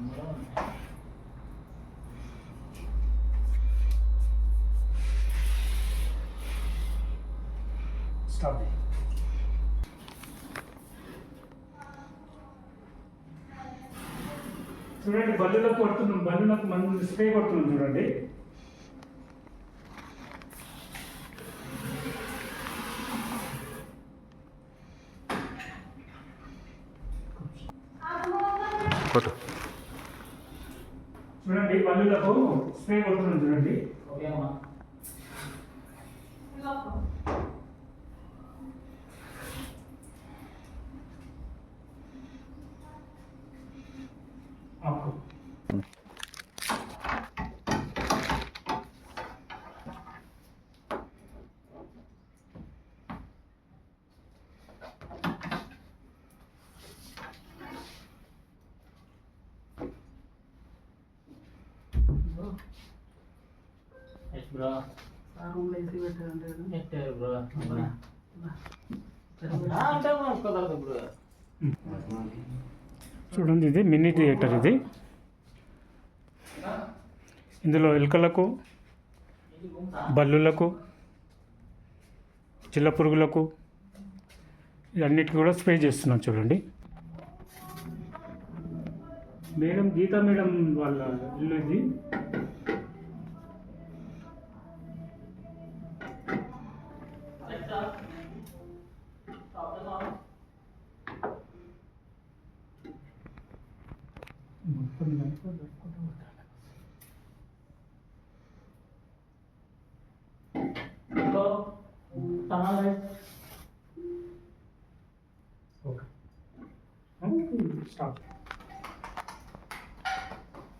Stop stop చూడండి బల్లులకు కొడుతున్నాం. బల్లులకు మనం స్ప్రే కొడుతున్నాం చూడండి. కొట్టు. చూడండి బల్లులకు స్ప్రే కొడుతున్నాం చూడండి ఓకే అమ్మా ఆపు. ఎస్ బ్రో రూమ్లో ఏసీ పెట్టారంటే కదా. పెట్టారు బ్రో అంటే కుదరదు బ్రో చూడండి ఇది మినీ థియేటర్ ఇది. ఇందులో ఎలుకలకు బల్లులకు చిల్ల పురుగులకు ఇవన్నిటికి కూడా స్ప్రే చేస్తున్నాం చూడండి. మేడం గీతా మేడం వాళ్ళ ఇల్లు ఇది.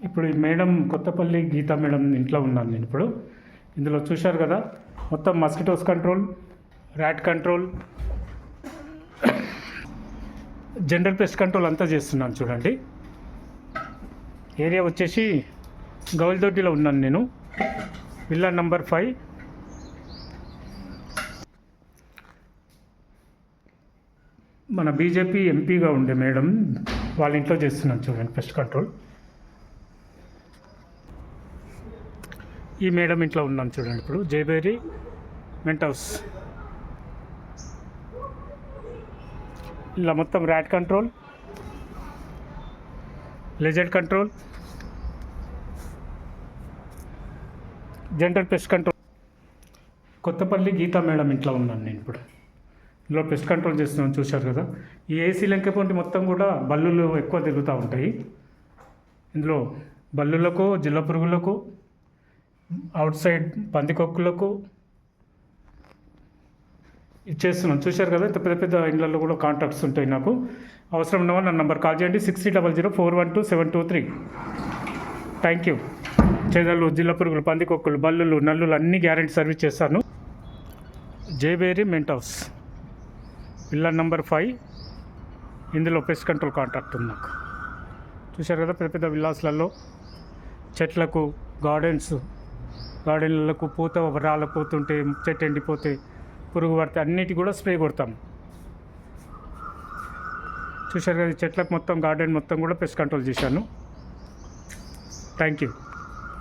ఇప్పుడు ఈ మేడం కొత్తపల్లి గీతా మేడం ఇంట్లో ఉన్నాను నేను ఇప్పుడు. ఇందులో చూశారు కదా మొత్తం mosquitoes control rat control. General pest control అంతా చేస్తున్నాను చూడండి. ఏరియా వచ్చేసి గౌల్దొడ్డిలో ఉన్నాను నేను. Villa number five. మన బీజేపీ ఎంపీగా ఉండే మేడం వాళ్ళ ఇంట్లో చేస్తున్నాను చూడండి పెస్ట్ కంట్రోల్. ఈ మేడం ఇంట్లో ఉన్నాను చూడండి ఇప్పుడు. జయబేరి మెంట్ హౌస్. ఇలా మొత్తం rat control లెజెడ్ control general pest control. Kothapalli Geetha madam ఇంట్లో ఉన్నాను నేను ఇప్పుడు. ఇందులో పెస్ట్ కంట్రోల్ చేస్తున్నాం చూశారు కదా. ఈ ఏసీ లెంకపోంటి మొత్తం కూడా బల్లులు ఎక్కువ తిరుగుతూ ఉంటాయి. ఇందులో బల్లులకు జిల్ల పురుగులకు అవుట్ సైడ్ పందికొక్కులకు ఇచ్చేస్తున్నాం చూశారు కదా ఇంత పెద్ద పెద్ద ఇండ్లలో కూడా కాంటాక్ట్స్ ఉంటాయి నాకు. అవసరం ఉన్న నా నంబర్ కాల్ చేయండి. Six three double zero four one two seven two three thank you చెదలు జిల్ల పురుగులు పందికొక్కులు బల్లులు నల్లులు అన్ని గ్యారెంటీ సర్వీస్ చేస్తాను. జేబేరీ మెంట్ హౌస్. పిల్లర్ నంబర్ ఫైవ్ ఇందులో పెస్ట్ కంట్రోల్ కాంటాక్ట్ ఉంది నాకు. చూశారు కదా పెద్ద పెద్ద విల్లాస్లలో చెట్లకు గార్డెన్స్ గార్డెన్లకు పూత రాళ్ళ పోతుంటే చెట్టు ఎండిపోతే పురుగు పడితే అన్నిటి కూడా స్ప్రే కొడతాం. చూశారు కదా చెట్లకు మొత్తం గార్డెన్ మొత్తం కూడా పెస్ట్ కంట్రోల్ చేశాను. Thank you.